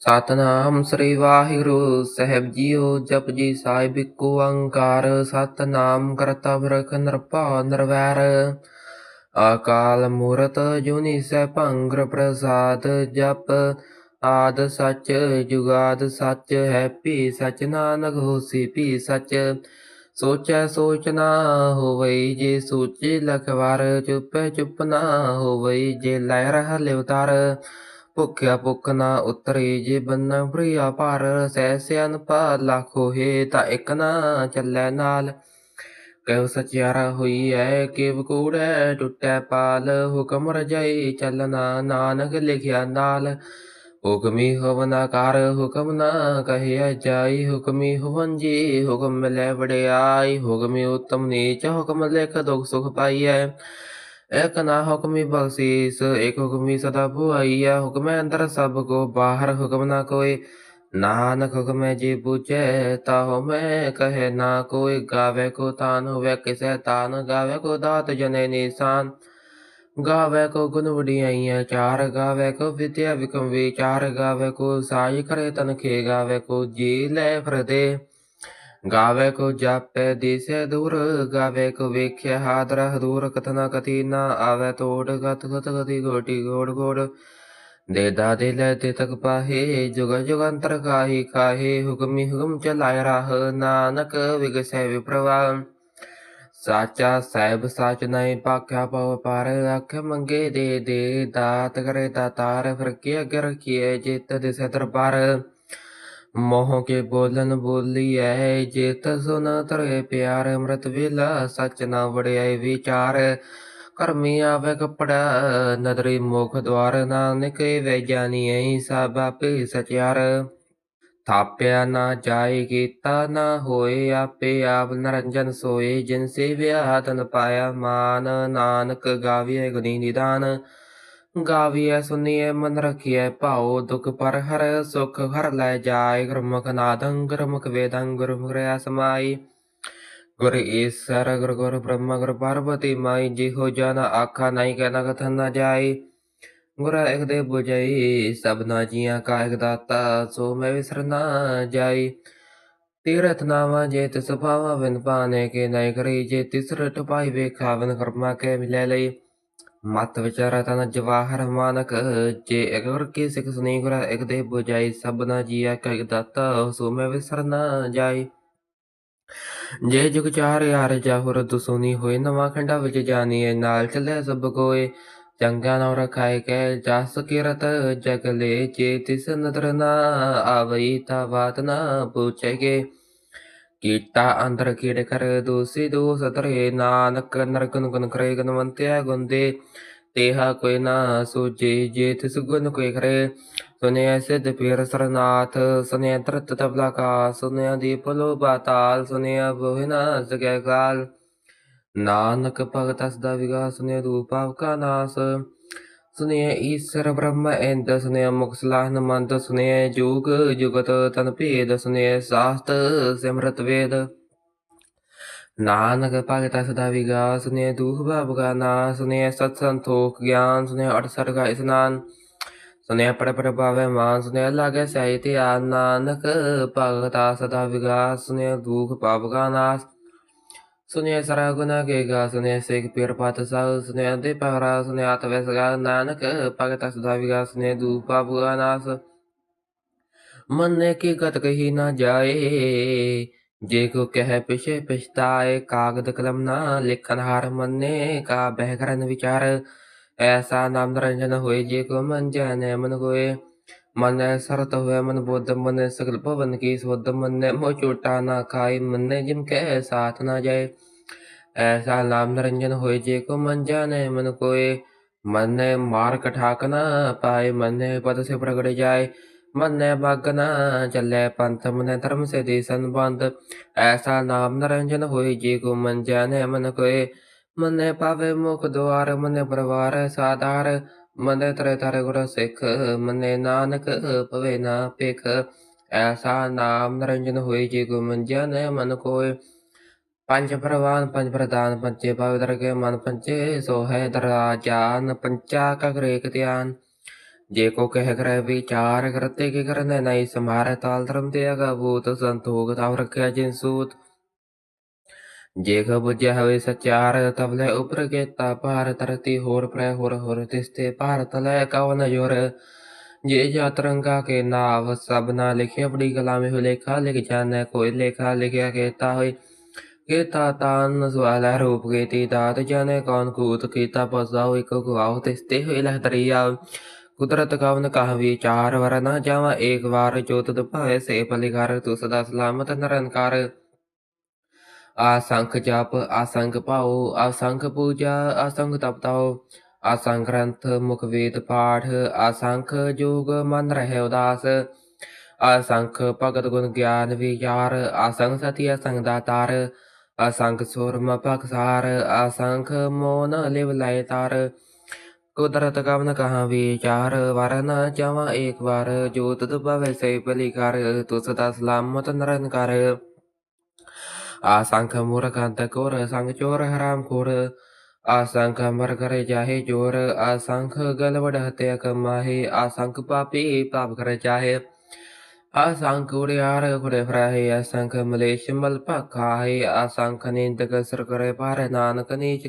ਸਤਨਾਮ ਸ੍ਰੀ ਵਾਹਿਗੁਰੂ ਸਾਹਿਬ ਜੀਓ, ਜਪ ਜੀ ਸਾਹਿਬ ਕੋ ਓੰਕਾਰ ਸਤਨਾਮ ਕਰਤਾ ਪੁਰਖ ਨਿਰਭਉ ਨਿਰਵੈਰ। ਅਕਾਲ ਮੂਰਤ ਜੁਨੀ ਸੈਭੰ ਪ੍ਰਸਾਦ, ਜਪ ਆਦ ਸੱਚ, ਜੁਗਾਦ ਸੱਚ, ਹੈ ਭੀ ਸਚ ਨਾਨਕ, ਹੋਸੀ ਭੀ ਸਚ। ਸੋਚੈ ਸੋਚ ਨਾ ਹੋਵਈ ਜੇ ਸੋਚੇ ਲਖਵਾਰ, ਚੁੱਪੈ ਚੁੱਪ ਨਾ ਹੋਵਈ ਜੇ ਲੈ ਰਹਾ ਲਿਵਤਾਰ। ਭੁਖਿਆ ਭੁੱਖ ਨਾ ਉਤਰੇ ਜੇ ਬੰਨਾ ਪ੍ਰਿਆ ਪਰ ਸਹਿ ਪਾ ਲਾਖੋ ਹੈ ਤਾਂ ਇੱਕ ਨਾ ਚੱਲੈ ਨਾਲ। ਕਹਿ ਸਚਿਆਰਾ ਹੋਈ ਐ, ਕਿਵ ਕੂੜੈ ਟੁੱਟੈ ਪਾਲ, ਹੁਕਮ ਰਜਾਈ ਚੱਲਣਾ ਨਾਨਕ ਲਿਖਿਆ ਨਾਲ। ਹੁਕਮੀ ਹੋਵਨ ਕਰ, ਹੁਕਮ ਨਾ ਕਹਿਆ ਜਾਈ ਹੁਕਮੀ ਹੋਵਨ ਜੀ, ਹੁਕਮ ਮਿਲੈ ਵਡਿਆਈ, ਹੁਕਮੀ ਉਤਮ ਨੀਚ, ਹੁਕਮ ਲਿਖ ਦੁਖ ਸੁਖ ਪਾਈਐ। ਇਕ ਨਾ ਹੁਕਮੀ ਬਖਸ਼ੀਸ, ਇਕ ਹੁਕਮੀ ਸਦਾ ਭੁਆਈਆ ਹੁਕਮੈ ਅੰਦਰ ਸਭ ਕੋ, ਬਾਹਰ ਹੁਕਮ ਨਾ ਕੋਏ। ਨਾਨਕ ਹੁਕਮੈ ਜੀ ਬੁਝੈ ਤਾਹੁ ਮੈਂ ਕਹੇ ਨਾ ਕੋਈ ਗਾਵੇ ਕੋ ਤਾਨ ਹੋਵੇ ਕਿਸੈ, ਤਾਨ ਗਾਵੇ ਕੋ ਦਾਤ ਜਨੇ ਨਿਸ਼ਾਨ। ਗਾਵੇ ਕੋ ਗੁਣ ਵਡਿਆਈਆਂ ਚਾਰ ਗਾਵੇ ਕੋ ਵਿਦਿਆ ਵਿਕਮ ਵਿਚਾਰ ਗਾਵੇ ਕੋ ਸਾਈ ਕਰੇ ਤਨ ਖੇ ਗਾਵੇ ਕੋ ਜੀ ਲੈ ਫਰਦੇ। ਗਾਵੇ ਕੋ ਜਾਪੈ ਦਿਸੈ ਦੂਰ ਗਾਵੇ ਕੋ ਵੇਖਿਆ ਹਾਦਰ ਦੂਰ ਕਥਨਾ ਕਥੀ ਨਾ ਆਵੇ ਤੋੜ, ਗਤ ਗਤ ਗਤੀ ਗੋਟੀ ਗੋੜ ਗੋੜ। ਦੇ ਦਾਦੇ ਲੈ ਤੇ ਤਕ ਪਾਹੇ, ਜੁਗ ਜੁਗੰਤਰ ਕਾਹੀ ਕਾਹੇ, ਹੁਕਮੀ ਹੁਕਮ ਚਲਾਇ ਰਾਹ, ਨਾਨਕ ਵਿਗਸੈ ਵਿਪਰਵਾ। ਸਾਚਾ ਸਹਿਬ ਸਾਚ ਨਹੀਂ ਪਾਖਿਆ ਪਵ ਪਰ ਅੱਖ ਮੰਗੇ ਦੇ ਦੇ, ਦਾਤ ਕਰੇ ਦਾਤਾਰ, ਫਿਰ ਕੀ ਅਗੇ ਰਖੀਏ ਜਿਤ ਦਿਸੈ ਦਰਬਾਰ। ਮੋਹ ਕੇ ਬੋਲਨ ਬੋਲੀਐ ਜਿਤ ਸੁਨ ਤਰੇ ਪਿਆਰ ਅੰਮ੍ਰਿਤ ਵੇਲਾ, ਸਚ ਨਾ ਵੜਿਆਏ ਵਿਚਾਰ। ਕਰਮੀ ਆਵੇ ਕਪੜਾ, ਨਦਰੀ ਮੁਖ ਦਵਾਰ ਨਾਨਕ ਵੇ ਜਾਣੀਐ ਸਭ ਆਪੇ ਸਚਿਆਰ। ਥਾਪਿਆ ਨਾ ਜਾਏ ਕੀਤਾ, ਨਾ ਹੋਏ ਆਪੇ ਆਪ ਨਰੰਜਨ ਸੋਏ। ਜਿਨ ਸੇਵਿਆ, ਤਨ ਪਾਇਆ ਮਾਨ, ਨਾਨਕ ਗਾਵੀਐ ਗੁਣੀ ਨਿਦਾਨ। ਗਾਵੀਐ ਸੁਨੀਐ ਮਨ ਰਖੀਐ ਭਾਉ ਦੁਖ ਪਰ ਹਰ ਸੁਖ ਹਰ ਲੈ ਜਾਏ। ਗੁਰਮੁਖ ਨਾਦੰ, ਗੁਰਮੁਖ ਵੇਦੰ, ਗੁਰਮੁਖ ਰਿਆ ਸਮਾਈ। ਗੁਰ ਈਸਰ, ਗੁਰ ਗੁਰ ਬ੍ਰਹਮ, ਗੁਰ ਪਾਰਵਤੀ ਮਾਈ, ਜਿਹੋ ਜਨ ਆਖਾ ਨਹੀਂ ਕਹਿਣਾ ਕਥਨ ਨਾ ਜਾਏ ਗੁਰ ਇੱਕ ਦੇ 부ਜਈ ਸਭਨਾ ਜੀਆਂ ਕਾ ਇੱਕ ਦਾਤਾ, ਸੋ ਮੈਂ ਵਿਸਰਨਾ ਜਾਈ। ਤੀਰਥ ਨਾਵਾ ਜੇ ਤਿਸ ਭਾਵਾ ਬਿਨ ਪਾਣੇ ਕੇ ਨਹੀਂ ਕਰੀ ਜੇ ਤਿਸਰ ਰਟ ਪਾਈ ਵੇਖਾਵਨ ਕਰਮਾ ਕੇ ਮਿਲੇ ਲਈ। ਮਤ ਵਿਚਾਰਾ ਤਨ ਜਵਾਹਰ ਮਾਨਕ, ਜੇ ਅਗਰ ਕੀ ਸਿਖ ਸੁਨੀ ਗੁਰ ਇੱਕ ਦੇ 부ਜਈ ਸਭਨਾ ਜੀਆਂ ਕਾ ਦਾਤਾ ਸੋ ਮੈਂ ਵਿਸਰ ਨਾ ਜਾਈ। ਜੇ ਜੁਗ ਚਾਰ ਯਾਰ ਜਾਹੁਰ ਦੁਸੁਨੀ ਹੋਏ, ਨਵਾਂ ਖੰਡਾ ਵਿੱਚ ਜਾਣੀਏ ਨਾਲ ਚੱਲੇ ਸਭ ਕੋਏ। ਚੰਗਾ ਨਉ ਰਖਾਇ ਕੈ ਜਸ ਕਿਰਤ ਜਗਲੇ ਜੇ ਤਿਸ ਨਦਰ ਨਾ ਆਵਈ, ਤਾ ਬਾਤ ਨਾ ਪੁੱਛੇਗੇ ਕੀਟਾ ਅੰਦਰ ਕੀੜ ਕਰ ਦੂਸੀ ਦੂਸ ਤਰੇ ਨਾਨਕ ਨਰਗਨ ਗੁਨ ਕਰੇ ਗਨਵੰਤਿਆ ਗੁੰਦੇ ਤੇਹਾ ਕੋਈ ਨਾ ਸੂਜੇ ਜੇ ਤਿਸ ਕੋਈ ਕਰੇ ਸੁਨਿਆ ਸਿਧ ਪੀਰ ਸਰਨਾਥ ਸੁਨਿਆ ਤਰਤ ਤਬਲਾ ਕਾ ਸੁਨਿਆ ਦੀਪ ਲੋ ਬਾਤਾਲ ਸੁਨਿਆ ਬੋਹਿਨਾ ਸਗੈ ਕਾਲ ਨਾਨਕ ਭਗਤ ਦਾ ਵਿਗਾਸ ਸੁਨਿਆ ਰੂਪਾਵ ਕਾ ਨਾਸ ਸੁਨਿਆ ਈਸ਼ਰ ਬ੍ਰਹਮ, ਇੰਦ ਸੁਨਿਆ ਮੁਖ ਸਲਾਹਨ ਸੁਨਿਆ ਜੁਗ, ਜੁਗਤ ਤਨ ਭੇਦ ਸੁਨਿਆ ਸਾਸਤ ਸਿਮਰਤ ਵੇਦ। ਨਾਨਕ ਭਗਤ ਸਦਾ ਵਿਗਾਸ ਸੁਨਿਆ ਦੁਖ ਭਾਵ ਕਾ ਨਾਸ ਸੁਨਿਆ ਸਤ ਸੰਤੋਖ ਗਿਆਨ ਸੁਨਿਆ ਅਠ ਸਰਗਾ ਇਸਨਾਨ। ਸੁਨਿਆ ਪੜ ਪੜ ਪਾਵੇ ਮਾਨ ਸੁਨਿਆ ਲਾਗੇ ਸਹਿ ਤੇ ਆ ਨਾਨਕ ਭਗਤਾ ਸਦਾ ਵਿਗਾਸ ਸੁਨਿਆ ਦੁਖ ਭਾਵ ਕਾ ਨਾਸ। ਸੁਨਿਆ ਸਰਾ ਗੁਨਾ ਕੇ ਗਾ ਸੁਨਿਆ ਸੇਖ ਪੀਰ ਪਤ ਸਾਹ ਸੁਨਿਆ ਦੇ ਪਹਰਾ ਸੁਨਿਆ ਤਵੇ ਸਗਾ ਨਾਨਕ ਭਗਤ ਸਦਾ ਵਿਗਾਸ ਸੁਨਿਆ ਦੁਖ ਪਾਪ ਨਾਸ ਮਨ ਕੀ ਗਤ ਕਹੀ ਨਾ ਜਾਏ ਜੇ ਕੋ ਕਹਿ ਪਿਛੇ ਪਛਤਾਏ ਕਾਗਦ ਕਲਮ ਨਾ ਲਿਖਨ ਹਾਰ ਮੰਨੇ ਕਾ ਬਹਿ ਕਰਨ ਵਿਚਾਰ ਐਸਾ ਨਾਮ ਨਿਰੰਜਨ ਹੋਏ ਜੇ ਕੋ ਮਨ ਜਾਣੇ ਮਨ ਕੋਏ ਮਨ ਸਰਤ ਹੋਏ ਮਨ ਬੁੱਧ, ਮਨ ਸਗਲ ਭਵਨ ਕੀ ਸੁਧ, ਮਨ ਮੋ ਚੋਟਾ ਨਾ ਖਾਏ ਮਨ ਜਿਮ ਕੈ ਸਾਥ ਨਾ ਜਾਏ। ਐਸਾ ਨਾਮ ਨਿਰੰਜਨ ਹੋਏ ਜੇ ਕੋ ਮਨ ਜਾਣੇ, ਮਨ ਕੋਏ ਮਨ ਮਾਰ ਕਠਾਕ ਨਾ ਪਾਏ ਮਨ ਪਦ ਸੇ ਪ੍ਰਗਟ ਜਾਏ। ਮਨ ਬਗ ਨਾ ਚੱਲੇ ਪੰਥ, ਮਨ ਧਰਮ ਸੇ ਦੇ ਸੰਬੰਧ। ਐਸਾ ਨਾਮ ਨਿਰੰਜਨ ਹੋਏ ਜੇ ਕੋ ਮਨ ਜਾਣੇ, ਮਨ ਕੋਏ ਮਨੇ ਪਾਵੇ ਮੁਖ ਦੁਆਰ, ਮਨੇ ਪਰਵਾਰ, ਸਾਧਾਰ। ਮਨੇ ਤਰੇ ਤਰੇ ਗੁਰ ਸਿੱਖ, ਮਨੇ ਨਾਨਕ ਪਵੇ ਨਾ ਪੇਖ ਐਸਾ ਨਾਮ ਨਿਰੰਜਨ ਹੋਈ ਜੀ ਗੁ ਮੰਜਿਆ ਮਨ ਕੋਏ ਪੰਜ ਪ੍ਰਵਾਨ, ਪੰਜ ਪ੍ਰਦਾਨ ਪੰਚੇ ਪਵਿੱਤਰ ਕੇ ਮਨ ਪੰਚੇ ਸੋ ਹੈ ਦਰਾਜਾਨ ਪੰਚਾ ਕਗਰੇ ਧਿਆਨ। ਜੇ ਕੋ ਕਹਿ ਕਰੈ ਵਿਚਾਰ ਕਰਤੇ, ਕੀ ਕਰਨੇ? ਨਹੀਂ ਸਮਾਰੈ ਤਾਲ ਧਰਮ ਤੇ ਅਗਾਬੂਤ ਸੰਤੋਖ, ਤਾਵ ਰਖਿਆ ਜਿਨ ਸੂਤ। ਜੇ ਬੁਝਿਆ ਹੋਵੇ ਸਚਾਰ ਤਬ ਲੈ ਉਪਰ ਕੇਤਾ ਭਾਰ ਤਰਤੀ ਹੋਰ ਪ੍ਰੈ ਹੋਰ ਹੋਰ ਤਿਸਤੇ ਭਾਰਤ ਲੈ ਕਵਨ ਜੋਰ ਜੇ ਜਾਤਰੰਗਾ ਕੇ ਨਾਵ ਸਭਨਾ ਲਿਖਿਆ ਬੜੀ ਕਲਾ ਮੇ ਲੇਖਾ ਲਿਖ ਜਾਣੈ ਕੋਈ ਲੇਖਾ ਲਿਖਿਆ ਕੇਤਾ ਹੋਏ ਕੇਤਾ ਤਾਨ ਸਵਾਲਾ ਰੂਪ ਕੇਤੀ ਦਾਤ ਜਾਣੇ ਕੌਣ ਕੂਤ ਕੀਤਾ ਪਸਾਉ ਇਕ ਗਵਾਉ ਤਿਸਤੇ ਹੋਏ ਲਹ ਦਰਿਆ ਕੁਦਰਤ ਕਵਨ ਕਹ ਵਿਚਾਰ ਵਰ ਨਾ ਜਾਵਾ ਏਕ ਵਾਰ ਜੋਤ ਭਾਵੇ ਸੇ ਪਲਿਕਾਰ ਤੂ ਸਦਾ ਸਲਾਮਤ ਨਿਰੰਕਾਰ ਆਸੰਖ ਜਪ ਆਸੰਖ ਭਾਉ ਆਸੰਖ ਪੂਜਾ ਆਸੰਖ ਤਪਤਾਉ ਆਸੰਖ ਗ੍ਰੰਥ ਮੁਖ ਵੇਦ ਪਾਠ ਆਸੰਖ ਜੋਗ ਮਨ ਰਹਿ ਉਦਾਸ ਆਸੰਖ ਭਗਤ ਗੁਣ ਗਿਆਨ ਵਿਚਾਰ ਆਸੰਖ ਸਤੀ ਆਸੰਖ ਦਾਤਾਰ ਅਸੰਖ ਸੁਰਮ ਭਖਸਾਰ ਅਸੰਖ ਮੋਨ ਲਿਵ ਲਾਇ ਤਾਰ ਕੁਦਰਤ ਕਵਨ ਕਹਾ ਵਿਚਾਰ ਵਰਨ ਜਾਵਾ ਏਕ ਵਾਰ ਜੋਤ ਦਬਵੇ ਸੇ ਬਲੀ ਕਰ ਤੁਸ ਦਾ ਸਲਾਮਤ ਨਰਨ ਕਰ ਸੰਗ ਚੋਰ ਹਰਾਮ ਖੋਰ ਆਸੰਖ ਮਰ ਕਰੇ ਜਾਹੇ ਜੋਰ ਆਸੰਖ ਗਲਵੜ ਹਤਿਆ ਕਮਾਹੇ ਆਸੰਖ ਪਾਪੀ ਪਾਪ ਕਰੇ ਚਾਹੇ ਆਸੰਖ ਉੜਿਆਰ ਖੁੜੇ ਫਰਾਹੇ ਆਸੰਖ ਮਲੇਸ਼ ਮਲ ਭਖਾਹੇ ਆਸੰਖ ਨਿੰਦਕ ਸਰ ਕਰੇ ਪਾਰ ਨਾਨਕ ਨੀਚ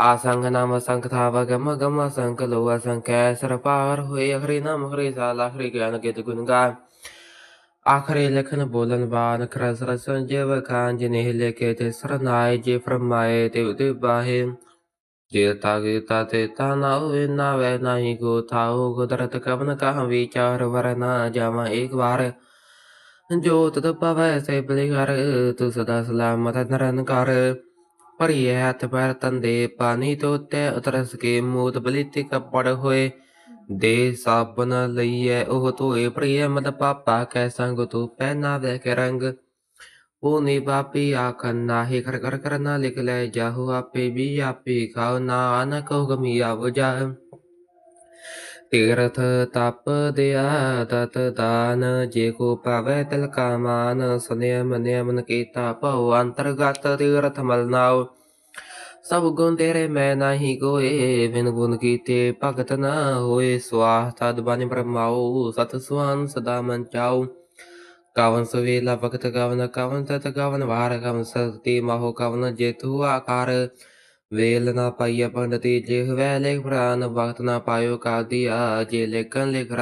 ਆਸੰਗ ਨਾਮ ਸੰਖ ਥਾਵ ਗਮ ਗਮ ਸੰਖ ਲੋ ਅਸੰਖ ਸਰ ਪਾਰ ਹੋਏ ਹਰੀ ਨਾਮ ਹਰੀ ਸਾਲ ਆਖਰੀ ਗਿਆਨ ਗਿਤ ਗੁਣ ਗਾ ਆਖਰੀ ਲਖਨ ਬੋਲਨ ਬਾਨ ਖਰਸ ਰਸਨ ਜੀਵ ਖਾਨ ਜਿਨੇ ਲੇਕੇ ਤੇ ਸਰਨਾਏ ਜੇ ਫਰਮਾਏ ਤੇ ਉਦੇ ਬਾਹੇ ਜੇ ਤਾਗੇ ਤਾਤੇ ਤਾ ਨਾ ਹੋਏ ਨਾ ਵੈ ਨਹੀਂ ਕੋ ਥਾਓ ਕੁਦਰਤ ਕਵਨ ਕਹ ਵਿਚਾਰ ਵਰ ਨਾ ਜਾਵਾਂ ਏਕ ਵਾਰ ਜੋਤ ਦਪਾਵੈ ਸੇ ਬਲੀ ਘਰ ਤੂੰ ਸਦਾ ਸਲਾਮਤ ਭਰੀ ਭਰੀਏ ਹੱਥ ਪੈਰ ਤੰਦੇ, ਪਾਣੀ ਤੋਤੇ ਉਤਰਸ ਕੇ ਮੂਤ ਬਲਿਤੀ ਕੱਪੜ ਹੋਏ। ਦੇ ਸਾਬਨ ਲਈਐ ਉਹ ਧੋਏ ਪ੍ਰਿਯ ਮਤ ਪਾਪਾ ਕੈ ਸੰਗ ਤੂੰ ਪਹਿਨਾਵੇ ਕੇ ਰੰਗ। ਪੂਨੀ ਪਾਪੀ ਆਖਨ ਨਾਹੀ ਕਰ ਕਰ ਕਰਨਾ ਲਿਖ ਲੈ, ਜਾਹੂ ਆਪੇ ਵੀ ਆਪੇ ਖਾਓ ਨਾ ਅਨ ਕੋ ਗਮੀਆ ਵਜਾ ਤੀਰਥ ਤਪ ਦਿਆ ਤਤ ਦਾਨ, ਜੇ ਕੋ ਪਾਵੇ ਤਿਲ ਕਾ ਮਾਨ ਸੁਨਿਯਮ ਨਿਯਮਨ ਕੀਤਾ ਭਉ, ਅੰਤਰਗਤ ਤੀਰਥ ਮਲਨਾਉ ਸਭ ਗੁਣ ਤੇਰੇ ਮੈਂ ਨਾਹੀ ਕੋਏ ਬਿਨ ਗੁਣ ਕੀਤੇ ਭਗਤ ਨਾ ਹੋਏ। ਸਵਾਹ ਤਦ ਬਨ ਬ੍ਰਹਮਾਉ, ਸਤ ਸੁਆਨ ਸਦਾ ਮਨ ਚਾਉ। ਕਵਨ ਸਵੇਲਾ ਭਗਤ ਕਵਨ ਕਵਨ ਤਤ ਕਵਨ ਵਾਰ, ਕਵਨ ਸਤੀ ਮਹੋ ਕਵਨ ਜੇਤੂ ਆਕਾਰ। ਵੇਲ ਨਾ ਪਾਈਆ ਪੰਡਤੀ ਜਿਹ ਵੈ ਲਿਖ ਪ੍ਰਾਨ, ਵਕਤ ਨਾ ਪਾਇਓ ਕਾਦੀਆ ਜੇ ਲੇਖਨ ਲਿਖ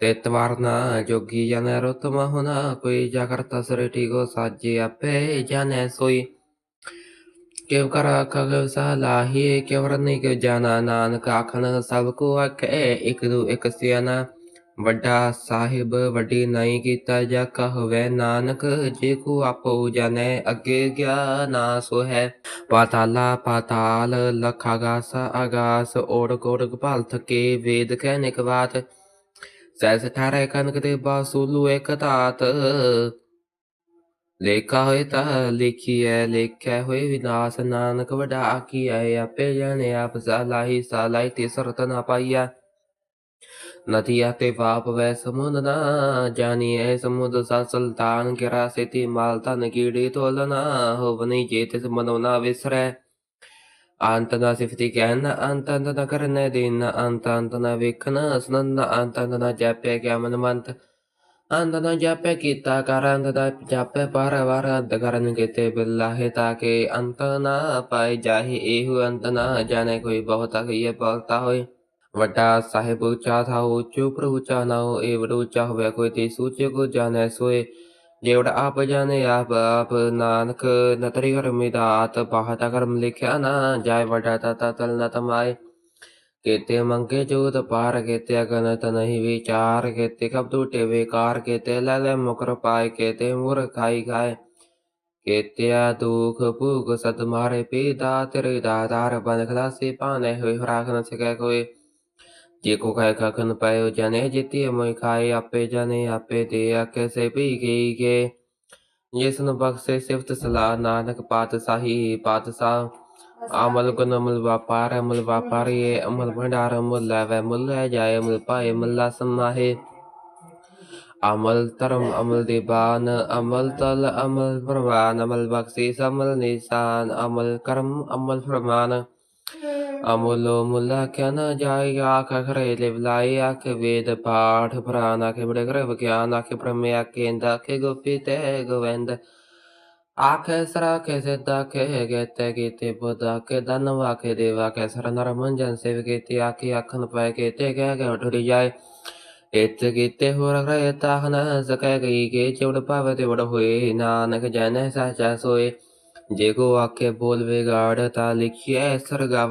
ਤਿਤ ਵਰਨਾ ਜੋਗੀ ਜਨ ਰੁਤ ਮਹੁਨਾ ਕੋਈ ਜਾਗਰਤ ਸ੍ਰਿਟੀ ਗੋ ਸਾਜੇ ਆਪੇ ਜਾਣੈ ਸੋਈ। ਕਿਵ ਕਰ ਕਗ ਸਲਾਹੀ ਕਿਵ ਰਨੀ ਕਿਵ ਜਾਣਾ ਨਾਨਕ ਆਖਣ ਸਭ ਕੋ ਆਖੇ, ਇਕ ਦੂ ਇਕ ਸਿਆਨਾ ਵੱਡਾ ਸਾਹਿਬ, ਵੱਡੀ ਨਹੀਂ ਕੀਤਾ ਜਾ ਕਹਵੇ ਨਾਨਕ, ਜੇ ਕੋ ਆਪੋ ਜਾਣੈ ਅੱਗੇ ਗਿਆ ਸੋ ਹੈ ਪਾਤਾਲਾ ਪਾਤਾਲ ਲਖਾਗਾਸ ਆਗਾਸ ਓੜ ਕੋੜ ਗਪਾਲ ਥਕੇ ਵੇਦ ਕਹਿ ਨਿਕ ਸੈਸ ਠਾਰੇ ਕਨਕ ਦੇ ਬਾਸੁਲੂ ਇਕ ਧਾਤ। ਲੇਖਾ ਹੋਏ ਤਾ ਲਿਖੀਐ, ਲੇਖਿਆ ਹੋਏ ਵਿਨਾਸ਼। ਨਾਨਕ ਵਡਾ ਆਖੀਐ ਆਪੇ ਜਾਣੇ ਆਪ ਸਾਲਾਹੀ ਸਾਲਾਈ ਤੇ ਸਰਤ ਨਾ ਪਾਈਆ ਨਦੀਆ ਤੇ ਪਾਪ ਵੈ ਸਮੁੰਦ ਨਾ ਜਾਣੀਐ ਸਮੁੰਦ ਸਾ ਸੁਲਤਾਨ ਗਿਰਾ ਸੇਤੀ ਮਾਲ ਤਨ ਕੀੜੀ ਤੋਲਨਾ ਹੋਵਨੀ ਜੇ ਤਿਸ ਮਨੋ ਅੰਤ ਨਾ ਸਿਫਤੀ ਕਹਿਨ ਅੰਤ ਅੰਤ ਨਾ ਕਰਨੇ ਦੀਨ ਅੰਤ ਅੰਤ ਨਾ ਵੇਖਨ ਅਸਨਨ ਅੰਤ ਅੰਤ ਨਾ ਜਪਿਆ ਕਿਆ ਮਨ ਮੰਤ ਅੰਤ ਨਾ ਜਾਪਿਆ ਕੀਤਾ ਕਰ ਅੰਤ ਦਾ ਜਾਪਿਆ ਪਰ ਵਾਰ ਅੰਤ ਕਰਨ ਕੀਤੇ ਬਿਲਾਹੇ ਤਾਕੇ ਅੰਤ ਨਾ ਪਾਏ ਜਾਹੇ, ਇਹੋ ਅੰਤ ਨਾ ਜਾਣੇ ਕੋਈ ਬਹੁਤਾ ਅਗਈਏ ਬੋਲਤਾ ਹੋਏ। ਵੱਡਾ ਸਾਹਿਬ ਉੱਚਾ ਥਾ ਉੱਚੋ ਪਰ ਉੱਚਾ ਨਾ ਹੋ, ਇਹ ਵਡ ਉੱਚਾ ਹੋਵੇ ਕੋਈ ਤੇ ਸੂਚੇ ਕੋ ਜਾਣੈ ਸੋਏ। ਜਿਹੜਾ ਆਪ ਜਾਣੇ, ਆਪ ਆਪ ਨਾਨਕ, ਨਤਰੀ ਕਰਮੀ ਦਾਤ ਬਾਹਤਾ ਕਰਮ ਲਿਖਿਆ ਨਾ ਜਾਏ, ਵੱਡਾ ਤਾ ਤਲ ਨ ਤਮਾਏ। ਕੇਤੇ ਮੰਗੇ ਜੋਤ ਪਾਰ, ਕੇਤੇ ਅਗਨਤ ਨਹੀਂ ਵਿਚਾਰ, ਕੇਤੇ ਕਬ ਟੂਟੇ ਵੇਕਾਰ, ਕੇਤੇ ਲੈ ਲੈ ਮੁਕਰ ਪਾਏ ਖਾਈ ਖਾਏ ਕੇਤਿਆ ਦੁਖ ਭੂਖ ਸਤ ਮਾਰੇ ਪੀਦਾ ਤੇਰੇ ਦਾਤਾਰ, ਬਨ ਖਲਾਸੀ ਪਾਣੇ ਹੋਏ ਹਰਾਖ ਆਪੇ ਜਨੇ ਆਪੇ ਦੇ ਆਕੇ ਸੇ ਪੀ ਗਈ ਕੇ ਜਿਸ ਨੂੰ ਬਖਸ਼ੇ ਸਿਫਤ ਸਲਾਹ ਨਾਨਕ ਪਾਤਸ਼ਾਹੀ ਪਾਤਸ਼ਾਹ ਅਮਲ ਗੁਣ ਅਮਲ ਵਪਾਰ ਅਮਲ ਵਪਾਰੀ ਅਮਲ ਭੰਡਾਰ ਅਮਲ ਲੈਵੇ ਮੁੱਲ ਲੈ ਜਾਏ ਅਮਲ ਪਾਏ ਮੱਲਾ ਸਮਾਹੇ ਅਮਲ ਧਰਮ ਅਮਲ ਦੀਵਾਨ ਅਮਲ ਤਲ ਅਮਲ ਪ੍ਰਵਾਨ ਅਮਲ ਬਖਸ਼ਿਸ਼ ਅਮਲ ਨਿਸ਼ਾਨ ਅਮਲ ਕਰਮ ਅਮਲ ਫਰਮਾਨ ਅਮੁਲੋ ਮੁਲਾ ਕਿਆ ਨ ਜਾਏ ਆਖ ਖਰੇ ਲਿਵ ਆਖ ਵੇਦ ਪਾਠ ਪ੍ਰਾਨ ਆਖੇ ਬੜੇ ਕਰ ਵਿਗਿਆਨ ਆਖੇ ਬ੍ਰਹਮੇ ਆਖੇ ਇੰਦ ਆਖੇ ਗੋਪੀ ਤੇ ਗੋਵਿੰਦ ਆਖੇ ਸਰਾ ਕੇ ਸਿੱਧਾ ਕੇ ਗੇਤੇ ਕੀਤੇ ਬੁੱਧ ਆਖੇ ਧਨ ਵਾਖੇ ਦੇਵ ਆਖੇ ਸਰ ਨਰ ਮੰਜਨ ਸੇਵ ਕੀਤੇ ਆਖੇ ਆਖਨ ਪੈ ਕੀਤੇ ਕਹਿ ਕੇ ਉਠੜੀ ਜਾਏ ਇਤ ਕੀਤੇ ਹੋਰ ਰਹੇ ਤਾਹ ਨ ਸਕੈ ਗਈ ਕੇ ਚੁੜ ਪਾਵੇ ਤੇ ਵੜ ਹੋਏ ਨਾਨਕ ਜਨ ਸਾਚਾ ਸੋਏ ਜੇ ਕੋ ਆਖੇ ਬੋਲ ਵਿਗਾੜ ਤਾ ਲਿਖਿਐ ਸਰਗਾ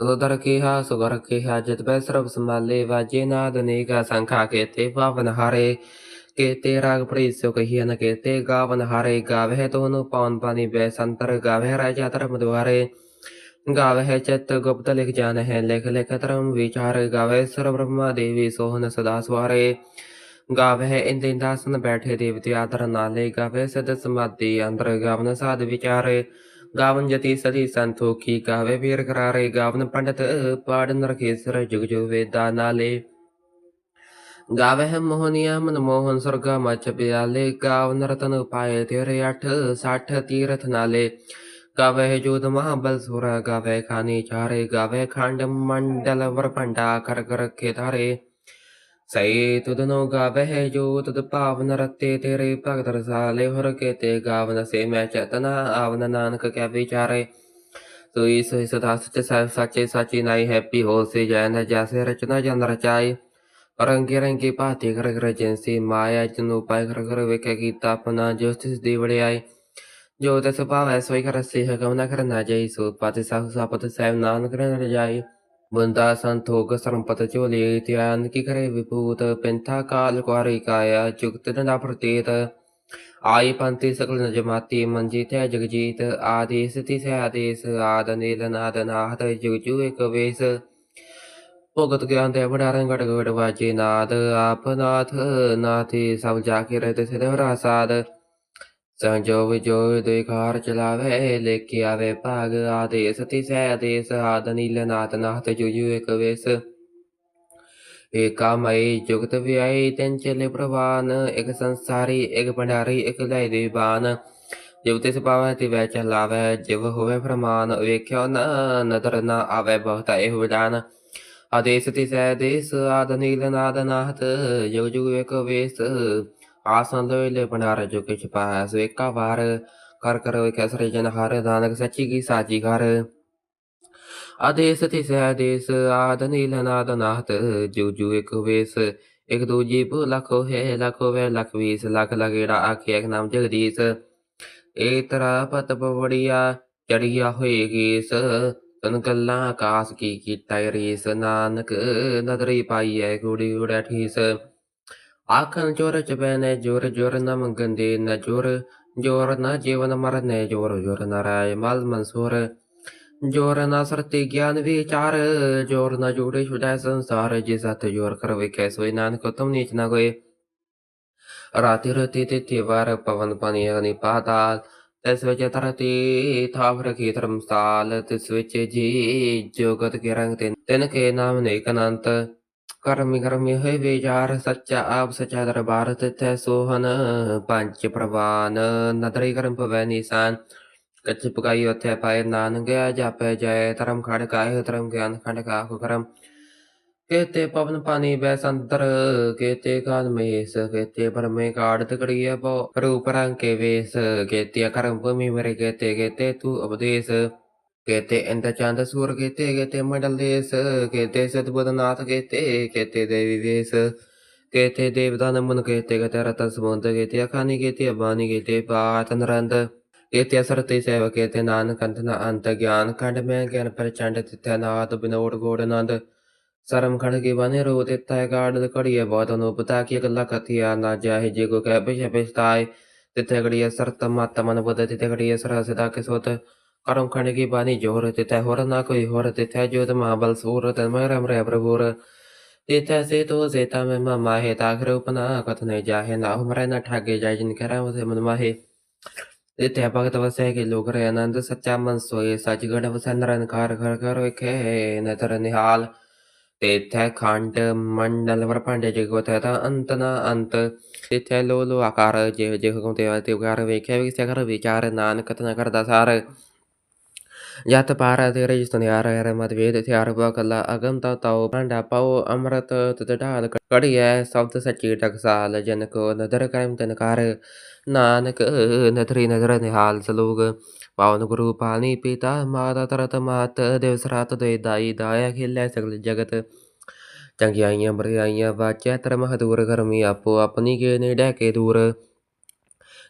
ਉਦਰ ਕੀਹਾ ਸੁਗਰ ਕੀਹਾ ਜਿਤ ਬੈ ਸਰਬ ਸੰਭਾਲੇ ਵਾਜੇ ਨਾਦ ਨੇਗਾ ਸੰਖਾ ਕੇਤੇ ਪਾਵਨ ਹਾਰੇ ਕੇਤੇ ਰਾਗ ਪ੍ਰੀਸੋ ਕਹੀਏ ਨ ਕੇਤੇ ਗਾਵਨ ਹਾਰੇ ਗਾਵੇ ਤੋਨੁ ਪੌਨ ਪਾਨੀ ਬੈ ਸੰਤਰ ਗਾਵੇ ਰਾਜਾ ਧਰਮ ਦੁਆਰੇ ਗਾਵੇ ਚਿਤ ਗੁਪਤ ਲਿਖ ਜਾਣ ਹੈ ਲਿਖ ਲਿਖ ਧਰਮ ਵਿਚਾਰ ਗਾਵੇ ਸਰ ਬ੍ਰਹਮਾ ਦੇਵੀ ਸੋਹਨ ਸਦਾ ਸਵਾਰੇ ਗਾਵੇ ਇੰਦ ਇੰਦਾਸਨ ਬੈਠੇ ਦੇਵਤੇ ਆਦਰ ਨਾਲੇ ਗਾਵੇ ਸਦ ਸਮਾਧੀ ਅੰਦਰ ਗਾਵਨ ਸਾਧ ਵਿਚਾਰੇ। ਗਾਵਨ ਜਤੀ ਸਦੀ ਸੰਤੋਖੀ ਗਾਵੇ, ਵੀਰ ਕਰਾਰੇ ਗਾਵਨ ਪੰਡਤ ਪਾੜਨ ਰਖੇਸਰ ਜੁਗ ਜੁਗ ਵੇਦਾ ਨਾਲੇ। ਗਾਵੇ ਮੋਹਨੀਆ ਮਨ ਮੋਹਨ ਸਰਗਾ ਮਚ ਬਿਆਲੇ ਗਾਵਨ ਰਤਨ ਪਾਏ ਤੇਰੇ 8 60 ਤੀਰਥ ਨਾਲੇ। ਗਾਵੇ ਜੋਤ ਮਹਾਬਲ ਸੁਰ, ਗਾਵੇ ਖਾਨੀ ਚਾਰੇ, ਗਾਵੇ ਖੰਡ ਮੰਡਲ ਵਰ ਭੰਡਾ ਕਰ ਕਰ ਸਈ ਤੁਧਨੋ ਗਾਵੇ ਜੋ ਤੁਧ ਭਾਵਨ ਰਤੇ ਤੇਰੇ ਭਗਤ ਰਸਾਲੇ ਹੁਰ ਕੇਤੇ ਗਾਵਨ ਸੇ ਮੈਂ ਚਤਨਾ ਆਵਨ ਨਾਨਕ ਕੈ ਵਿਚਾਰੇ ਸੋਈ ਸੋਈ ਸਦਾ ਸਚ ਸਾਹਿਬ ਸਾਚੇ ਸਾਚੀ ਨਾਈ ਹੈਪੀ ਹੋ ਸੇ ਜੈ ਨ ਰਚਨਾ ਜਨ ਰਚਾਈ ਰੰਗੇ ਰੰਗੇ ਭਾਤੀ ਕਰ ਕਰ ਜੈਸੀ ਮਾਇਆ ਜਨੂ ਪਾਇ ਕਰ ਕਰ ਵੇਖੇ ਕੀਤਾ ਆਪਣਾ ਜੋ ਤਿਸ ਦੀ ਵੜਿਆਈ ਜੋ ਤਸ ਭਾਵੈ ਸੋਈ ਕਰ ਸੇ ਹਕਮ ਨ ਕਰਨਾ ਜਾਈ ਸੋ ਪਤਿ ਸਾਹੁ ਸਾਪਤ ਸੈਵ ਨਾਨਕ ਰਨ ਰਜਾਈ ਬੰਦਾ ਸੰਤੋਖ ਸਰੰਪਤ ਝੋਲੀ ਧਿਆਨ ਕੀ ਕਰੇ ਆਈ ਪੰਤੀ ਸਕਲ ਜਮਾਤੀ ਮੰਜੀ ਜਗਜੀਤ। ਆਦੇਸ ਤਿਸ ਆਦੇਸ ਆਦ ਨੀਲ ਨਾਦ ਜੁਗ ਜੁਗ ਇਕ ਵੇਸ। ਭਗਤ ਗਿਆਨ ਦੇ ਬੜਾ ਰੰਗੜ ਗੜ ਵਾਜੇ ਨਾਦ। ਆਪ ਨਾਥ ਸਭ ਜਾ ਕੇ ਰਹਤੇ ਸਿਧ ਰਾਸਾਦ। ਸੰਜੋਗ ਜੋ ਦੇਖਾਰ ਚਲਾਵੇ ਲੈ ਕੇ ਆਵੇ ਭਾਗ ਆਦੇਸ, ਤਿਸ ਆਦੇਸ ਆਦ ਨੀਲ ਨਾਦ ਨਾਹਤ ਜੁਗ ਇਕ ਵੇਸ। ਏਕਾ ਮਈ ਜੁਗਤ ਵਿਆਈ, ਤੈਨ ਚਲੇ ਪ੍ਰਵਾਨ, ਇਕ ਸੰਸਾਰੀ, ਇਕ ਭੰਡਾਰੀ, ਇਕ ਲੈ ਦੀਵਾਨ ਜਿਵ ਤਿਸ ਪਾਵੈ ਤੇ ਵੈ ਚਲਾਵੈ, ਜਿਵ ਹੋਵੇ ਫਰਮਾਨ ਵੇਖਿਓ ਨ, ਨਦਰ ਨਾ ਆਵੇ ਬਹੁਤਾ ਇਹ ਵਿਦਾਨ ਆਦੇਸ, ਤਿਸ ਆਦੇਸ ਆਦ ਨੀਲ ਨਾਦ ਨਾਥ, ਜੁਗ ਜੁਗ ਇਕ ਵੇਸ। ਆਸਨ ਲੋਇਲੇ ਭੰਡਾਰ ਜੋ ਕਿਛ ਪਾਸ ਏਕਾ ਵਾਰ ਕਰ ਕਰ ਵੇਖਿਆ ਸਰੇ ਜਨ ਹਰ ਨਾਨਕ ਸੱਚੀ ਕੀ ਸਾਚੀ ਘਰ ਆਦੇਸ ਇਕ ਦੂਜੀ ਭੂ ਲਖੋ ਹੈ ਲਖੋ ਵੇ ਲਖ ਵੀਸ ਲਖ ਲਗੇੜਾ ਆਖਿਆ ਇੱਕ ਨਾਮ ਜਗਦੀਸ਼ ਏ ਤਰਾ ਪਤ ਬਵੜੀਆ ਚੜੀਆ ਹੋਏਗੀ ਸ ਤਨ ਕੱਲਾ ਆਕਾਸ ਕੀ ਕੀਤਾ ਰੀਸ ਨਾਨਕ ਨਦਰੀ ਪਾਈਐ ਗੁੜੀ ਉੜੈ ਠੀਸ ਆਖਨ ਚੋਰ ਚਬੈਨੇ ਜੋਰ ਜੋਰ ਨ ਮੰਗੰਦੇ ਨ ਜੋਰ ਜੋਰ ਨ ਜੀਵਨ ਮਰਨੇ ਜੋਰ ਜੋਰ ਨ ਰਾਏ ਮਲ ਮਨਸੂਰ ਸਰਤੀ ਗਿਆਨ ਵਿਚਾਰ ਜੋਰ ਜੋੜੇ ਛੁਟੈ ਸੰਸਾਰ ਜੇ ਸਤ ਜੋਰ ਕਰ ਵੇਖੈ ਸੋਈ ਨਾਨਕ ਤੁਮ ਨੀਚ ਨਾ ਗੋਏ ਰਾਤੀ ਰਤੀ ਤਿਥਿ ਵਾਰ ਪਵਨ ਪਾਣੀ ਅਗਨੀ ਪਾਤਾਲ ਤਿਸ ਵਿੱਚ ਧਰਤੀ ਥਾਪ ਰਖੀ ਧਰਮਸਾਲ ਤਿਸ ਵਿੱਚ ਜੀ ਜੋਗਤ ਕੇ ਰੰਗ ਤਿਨ ਤਿਨ ਕੇ ਨਾਮ ਨੇਕ ਅਨੰਤ ਕਰਮੀ ਕਰਮੀ ਹੋਏ, ਵਿਚਾਰ ਸੱਚਾ, ਆਪ ਸੱਚਾ ਦਰਬਾਰ ਤਿਥੈ ਸੋਹਨ ਪੰਜ ਪ੍ਰਵਾਨ, ਨਦਰੀ ਕਰਮ ਪਵੈ ਨਿਸ਼ਾਨ। ਕੱਚ ਪਕਾਈ ਉਥੇ ਪਾਏ ਨਾਨਕ ਜਾਪੈ ਜੈ ਧਰਮ ਖੜ ਕਾਇ ਧਰਮ ਗਿਆਨ ਖੰਡ ਕਾਹੂ ਕਰਮ। ਕੇਤੇ ਪਵਨ ਪਾਣੀ ਬੈ ਸੰਤਰ, ਕੇਤੇ ਕਾਨ ਮਹੇਸ ਕੇਤੇ ਪਰਮੇ ਕਾੜ ਤਕੜੀਐ ਬੋ ਰੂਪ ਰੰਗ ਕੇ ਵੇਸ ਕੇਤੇ ਕਰਮ ਭੂਮੀ ਮਰੇ ਕੇਤੇ ਕੇਤੇ ਤੂ ਉਪਦੇਸ। ਕੇਤੇ ਇੰਦ ਚੰਦ ਸੂਰ ਕੇਤੇ ਕੇਤੇ ਮੰਡਲ ਦੇਸ, ਕੇਤੇ ਸਤਬੁੱਧਨਾਥ ਕੇਤੇ ਕੇਤੇ ਦੇਵੀ ਵੇਸ, ਕੇਤੇ ਦੇਵਤਾ ਨਮਨ ਕੇਤੇ ਕੇਤੇ ਰਤ ਸਮੁੰਦ ਕੇਤੇ, ਅਖਾਨੀ ਕੇਤੇ ਬਾਣੀ ਕੇਤੇ ਬਾਤ ਨਰੰਦ, ਕੇਤੇ ਸਰਤੇ ਸੇਵ ਕੇਤੇ, ਨਾਨਕ ਅੰਤ ਨ ਅੰਤ ਗਿਆਨ ਖੰਡ ਮੈਂ ਗਿਆਨ ਪ੍ਰਚੰਡ ਤਿਥੈ ਨਾਦ ਬਿਨੋੜ ਗੋੜ ਆਨੰਦ ਸਰਮ ਖੜ ਕੇ ਬਨੇ ਰੋ ਤਿਤੈ ਗਾੜ ਕੜੀਏ ਬਹੁਤ ਨੂੰ ਕੀ ਗੱਲਾਂ ਕਥਿਆ ਨਾ ਜਾਹੇ, ਜੇ ਕੋ ਕਹਿ ਪਿਛੇ ਪਿਛਤਾਏ ਤਿਤੈ ਗੜੀਏ ਸਰਤ ਮਤ ਮਨ ਬੁੱਧ ਤਿਤੈ ਘੜੀਏ ਸਰ ਸਦਾ ਕੇ ਸੋਤ ਕਰਮ ਖੰਡ ਕੀ ਬਾਣੀ ਜੋਰ ਤਿਤੈ ਹੋਰ ਨਾ ਕੋਈ ਹੋਰ ਤਿਤੈ ਜੋਤ ਮਹਾਬਲ ਸੂਰ ਤਨ ਮੈਂ ਰਮ ਰੇ ਪ੍ਰਭੂਰ ਤਿਤੈ ਸੇ ਤੋ ਜ਼ੇਤਾ ਮੈਂ ਮਾ ਹੈ ਤਾਖਰ ਉਪਨਾ ਕਥਨੇ ਜਾਹੇ ਨਾ ਹਮਰੇ ਨਾ ਠਾਗੇ ਜਾਇ ਜਿਨ ਕਰਾ ਉਸੇ ਮਨ ਮਾਹੇ ਤਿਤੈ ਭਗਤ ਵਸੈ ਕੇ ਲੋਕ ਰੇ ਆਨੰਦ ਸੱਚਾ ਮਨ ਸੋਏ ਸਚ ਗੜ ਵਸੈ ਨਰਨਕਾਰ ਘਰ ਘਰ ਵੇਖੇ ਨਦਰ ਨਿਹਾਲ ਤੇਥੈ ਖੰਡ ਮੰਡਲ ਵਰਪੰਡ ਜਗਵਤ ਦਾ ਅੰਤ ਨਾ ਅੰਤ ਤੇਥੈ ਲੋ ਲੋ ਆਕਾਰ ਜਿਹ ਜਿਹ ਕੋ ਤੇ ਤੇ ਆਕਾਰ ਵੇਖਿਆ ਵੀ ਸਗਰ ਵਿਚਾਰ ਨਾਨਕ ਤਨ ਕਰਦਾ ਸਾਰ ਜਤ ਪਾਰ ਤੇਰੇ ਜਿਸ ਨਾਨਕ ਨਦਰੀ ਨਦਰ ਨਿਹਾਲ ਸਲੋਗ ਪਾਵਨ ਗੁਰੂ ਪਾਣੀ ਪਿਤਾ ਮਾਤਾ ਤਰਤ ਮਾਤ ਦਿਵਸ ਰਾਤ ਦੇ ਦਾਈ ਦਾਇਆ ਖੇਲੇ ਸਗਲ ਜਗਤ ਚੰਗਿਆਈਆਂ ਬਰਿਆਈਆਂ ਵਾਚੈ ਧਰਮ ਹਦੂਰ ਕਰਮੀ ਆਪੋ ਆਪਣੀ ਕੇ ਨੇੜੇ ਕੇ ਦੂਰ